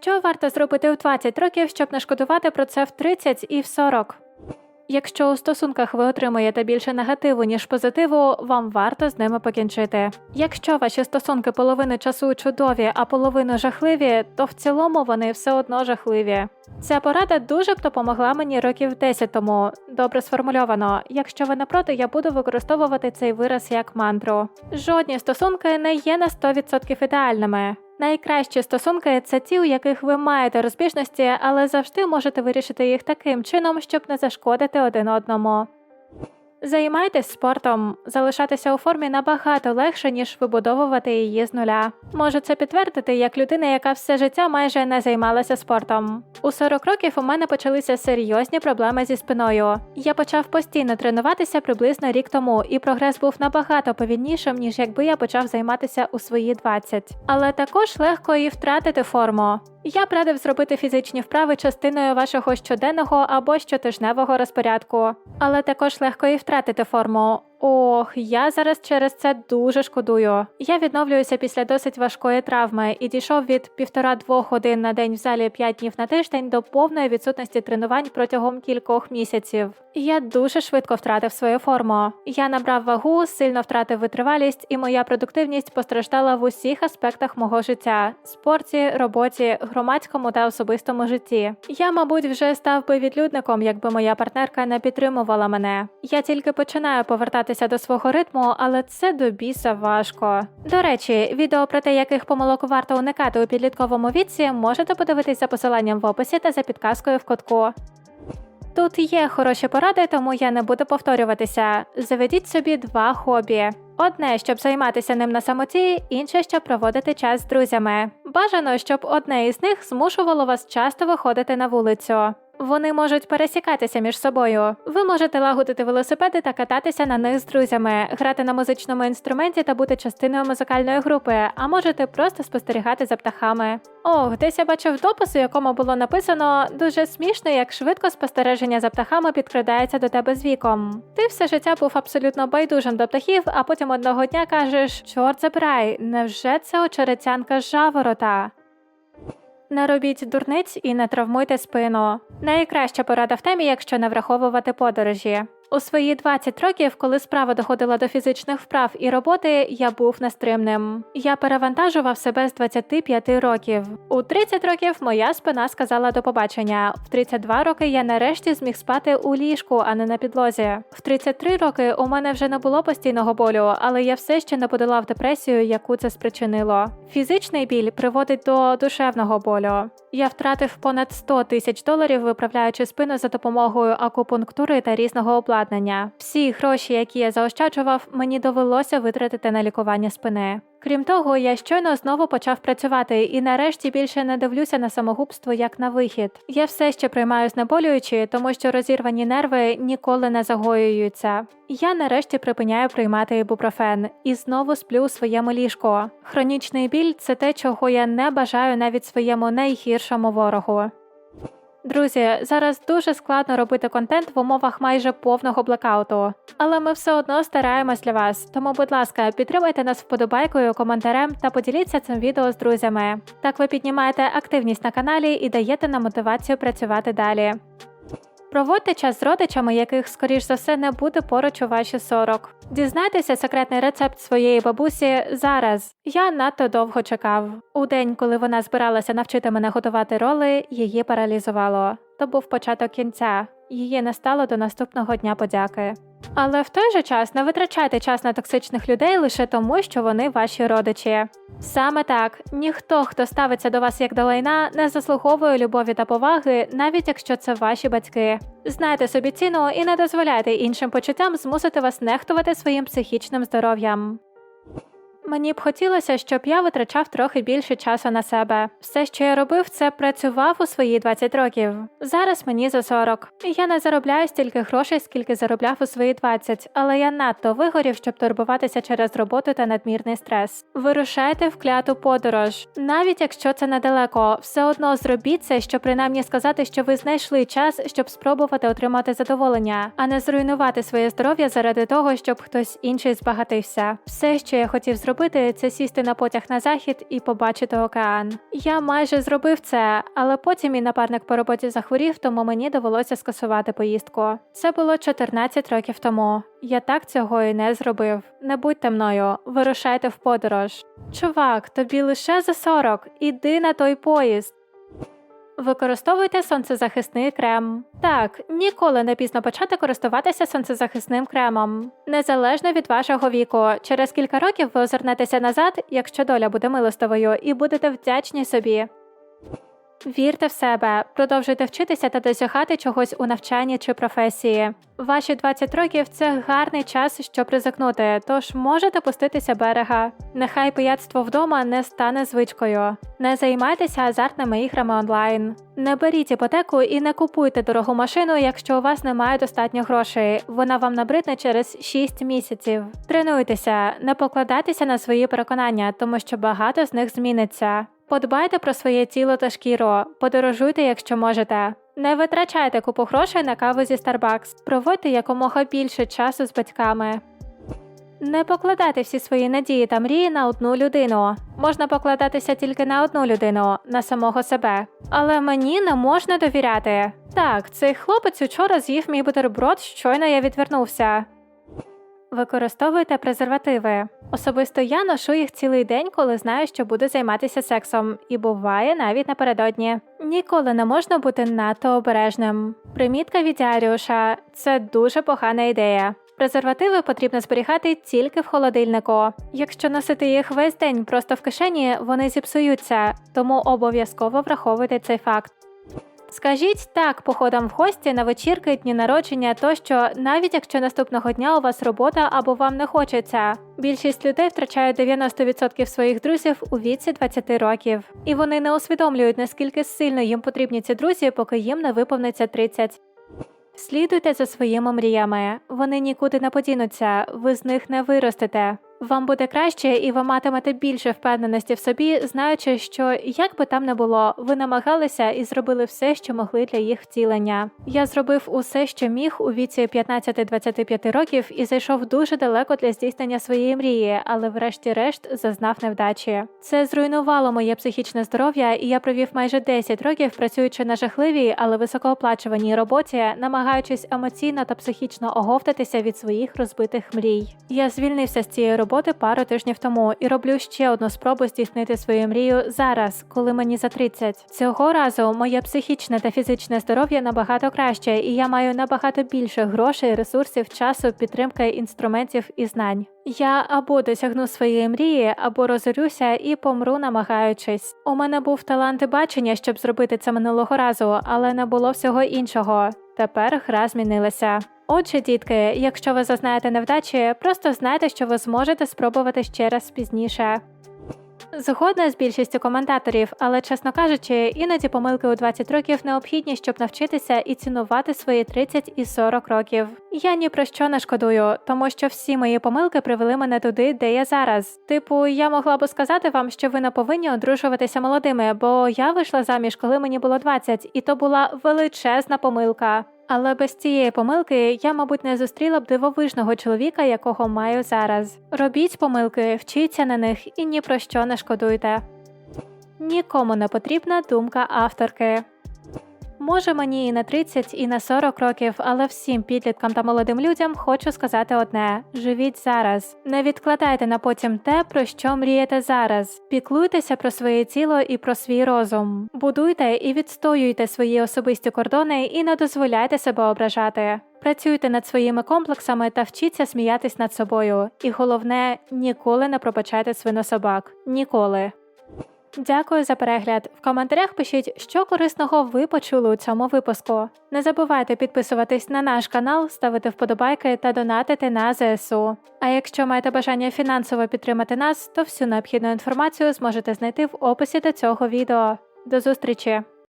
Що варто зробити в 20 років, щоб не шкодувати про це в 30 і в 40? Якщо у стосунках ви отримуєте більше негативу, ніж позитиву, вам варто з ними покінчити. Якщо ваші стосунки половину часу чудові, а половину жахливі, то в цілому вони все одно жахливі. Ця порада дуже б допомогла мені років 10 тому. Добре сформульовано. Якщо ви не проти, я буду використовувати цей вираз як мантру. Жодні стосунки не є на 100% ідеальними. Найкращі стосунки це ті, у яких ви маєте розбіжності, але завжди можете вирішити їх таким чином, щоб не зашкодити один одному. Займайтесь спортом, залишатися у формі набагато легше, ніж вибудовувати її з нуля. Можу це підтвердити як людина, яка все життя майже не займалася спортом. У 40 років у мене почалися серйозні проблеми зі спиною. Я почав постійно тренуватися приблизно рік тому, і прогрес був набагато повільнішим, ніж якби я почав займатися у свої 20. Але також легко і втратити форму. Я б радив зробити фізичні вправи частиною вашого щоденного або щотижневого розпорядку, але також легко і втратити форму. Ох, я зараз через це дуже шкодую. Я відновлююся після досить важкої травми і дійшов від півтора-двох годин на день в залі 5 днів на тиждень до повної відсутності тренувань протягом кількох місяців. Я дуже швидко втратив свою форму. Я набрав вагу, сильно втратив витривалість, і моя продуктивність постраждала в усіх аспектах мого життя спорті, роботі, громадському та особистому житті. Я, мабуть, вже став би відлюдником, якби моя партнерка не підтримувала мене. Я тільки починаю повертатися до свого ритму, але це до біса важко. До речі, відео про те, яких помилок варто уникати у підлітковому віці, можете подивитись за посиланням в описі та за підказкою в кутку. Тут є хороші поради, тому я не буду повторюватися. Заведіть собі два хобі. Одне, щоб займатися ним на самоті, інше, щоб проводити час з друзями. Бажано, щоб одне із них змушувало вас часто виходити на вулицю. Вони можуть пересікатися між собою. Ви можете лагодити велосипеди та кататися на них з друзями, грати на музичному інструменті та бути частиною музикальної групи, а можете просто спостерігати за птахами. Ох, десь я бачив допис, у якому було написано дуже смішно, як швидко спостереження за птахами підкрадається до тебе з віком. Ти все життя був абсолютно байдужим до птахів, а потім одного дня кажеш: чорт забирай, невже це очеретянка жаворота? Не робіть дурниць і не травмуйте спину. Найкраща порада в темі, якщо не враховувати подорожі. У свої 20 років, коли справа доходила до фізичних вправ і роботи, я був нестримним. Я перевантажував себе з 25 років. У 30 років моя спина сказала до побачення. В 32 роки я нарешті зміг спати у ліжку, а не на підлозі. В 33 роки у мене вже не було постійного болю, але я все ще не подолав депресію, яку це спричинило. Фізичний біль приводить до душевного болю. Я втратив понад 100 тисяч доларів, виправляючи спину за допомогою акупунктури та різного обладнання. Всі гроші, які я заощаджував, мені довелося витратити на лікування спини. Крім того, я щойно знову почав працювати і нарешті більше не дивлюся на самогубство як на вихід. Я все ще приймаю знеболюючі, тому що розірвані нерви ніколи не загоюються. Я нарешті припиняю приймати ібупрофен і знову сплю у своєму ліжку. Хронічний біль це те, чого я не бажаю навіть своєму найгіршому ворогу. Друзі, зараз дуже складно робити контент в умовах майже повного блекауту, але ми все одно стараємось для вас. Тому, будь ласка, підтримайте нас вподобайкою, коментарем та поділіться цим відео з друзями. Так ви піднімаєте активність на каналі і даєте нам мотивацію працювати далі. Проводьте час з родичами, яких, скоріш за все, не буде поруч у ваші 40. Дізнайтеся секретний рецепт своєї бабусі зараз. Я надто довго чекав. У день, коли вона збиралася навчити мене готувати роли, її паралізувало. То був початок кінця. Її не стало до наступного дня подяки. Але в той же час не витрачайте час на токсичних людей лише тому, що вони ваші родичі. Саме так, ніхто, хто ставиться до вас як до лайна, не заслуговує любові та поваги, навіть якщо це ваші батьки. Знайте собі ціну і не дозволяйте іншим почуттям змусити вас нехтувати своїм психічним здоров'ям. Мені б хотілося, щоб я витрачав трохи більше часу на себе. Все, що я робив, це працював у свої 20 років. Зараз мені за 40. Я не заробляю стільки грошей, скільки заробляв у свої 20, але я надто вигорів, щоб турбуватися через роботу та надмірний стрес. Вирушайте в кляту подорож. Навіть якщо це недалеко, все одно зробіть це, щоб принаймні сказати, що ви знайшли час, щоб спробувати отримати задоволення, а не зруйнувати своє здоров'я заради того, щоб хтось інший збагатився. Все, що я хотів зробити зробити, це сісти на потяг на захід і побачити океан. Я майже зробив це, але потім мій напарник по роботі захворів, тому мені довелося скасувати поїздку. Це було 14 років тому. Я так цього і не зробив. Не будьте мною, вирушайте в подорож. Чувак, тобі лише за 40, іди на той поїзд. Використовуйте сонцезахисний крем. Так, ніколи не пізно почати користуватися сонцезахисним кремом. Незалежно від вашого віку, через кілька років ви озирнетеся назад, якщо доля буде милостивою, і будете вдячні собі. Вірте в себе, продовжуйте вчитися та досягати чогось у навчанні чи професії. Ваші 20 років це гарний час, щоб ризикнути, тож можете пуститися берега. Нехай пияцтво вдома не стане звичкою. Не займайтеся азартними іграми онлайн. Не беріть іпотеку і не купуйте дорогу машину, якщо у вас немає достатньо грошей. Вона вам набридне через 6 місяців. Тренуйтеся, не покладайтеся на свої переконання, тому що багато з них зміниться. Подбайте про своє тіло та шкіру, подорожуйте, якщо можете. Не витрачайте купу грошей на каву зі Starbucks. Проводьте якомога більше часу з батьками. Не покладайте всі свої надії та мрії на одну людину. Можна покладатися тільки на одну людину, на самого себе. Але мені не можна довіряти. Так, цей хлопець учора з'їв мій бутерброд, щойно я відвернувся. Використовуйте презервативи. Особисто я ношу їх цілий день, коли знаю, що буду займатися сексом, і буває навіть напередодні. Ніколи не можна бути надто обережним. Примітка від Аріуша це дуже погана ідея. Презервативи потрібно зберігати тільки в холодильнику. Якщо носити їх весь день просто в кишені, вони зіпсуються, тому обов'язково враховуйте цей факт. Скажіть так походам в гості на вечірки, дні народження тощо, навіть якщо наступного дня у вас робота або вам не хочеться. Більшість людей втрачають 90% своїх друзів у віці 20 років, і вони не усвідомлюють, наскільки сильно їм потрібні ці друзі, поки їм не виповниться 30. Слідуйте за своїми мріями. Вони нікуди не подінуться, ви з них не виростете. Вам буде краще, і ви матимете більше впевненості в собі, знаючи, що як би там не було, ви намагалися і зробили все, що могли для їх втілення. Я зробив усе, що міг у віці 15-25 років, і зайшов дуже далеко для здійснення своєї мрії, але врешті-решт зазнав невдачі. Це зруйнувало моє психічне здоров'я, і я провів майже 10 років, працюючи на жахливій, але високооплачуваній роботі, намагаючись емоційно та психічно оговтатися від своїх розбитих мрій. Я звільнився з цієї роботи пару тижнів тому і роблю ще одну спробу здійснити свою мрію зараз, коли мені за 30. Цього разу моє психічне та фізичне здоров'я набагато краще, і я маю набагато більше грошей, ресурсів, часу, підтримки, інструментів і знань. Я або досягну своєї мрії, або розорюся і помру, намагаючись. У мене був талант і бачення, щоб зробити це минулого разу, але не було всього іншого. Тепер гра змінилася. Отже, дітки, якщо ви зазнаєте невдачі, просто знайте, що ви зможете спробувати ще раз пізніше. Згодна з більшістю коментаторів, але чесно кажучи, іноді помилки у 20 років необхідні, щоб навчитися і цінувати свої 30 і 40 років. Я ні про що не шкодую, тому що всі мої помилки привели мене туди, де я зараз. Типу, я могла би сказати вам, що ви не повинні одружуватися молодими, бо я вийшла заміж, коли мені було 20, і то була величезна помилка. Але без цієї помилки я, мабуть, не зустріла б дивовижного чоловіка, якого маю зараз. Робіть помилки, вчіться на них і ні про що не шкодуйте. Нікому не потрібна думка авторки. Може, мені і на 30, і на 40 років, але всім підліткам та молодим людям хочу сказати одне: живіть зараз. Не відкладайте на потім те, про що мрієте зараз. Піклуйтеся про своє тіло і про свій розум. Будуйте і відстоюйте свої особисті кордони і не дозволяйте себе ображати. Працюйте над своїми комплексами та вчіться сміятись над собою. І головне, ніколи не пробачайте свинособак. Ніколи. Дякую за перегляд. В коментарях пишіть, що корисного ви почули у цьому випуску. Не забувайте підписуватись на наш канал, ставити вподобайки та донатити на ЗСУ. А якщо маєте бажання фінансово підтримати нас, то всю необхідну інформацію зможете знайти в описі до цього відео. До зустрічі!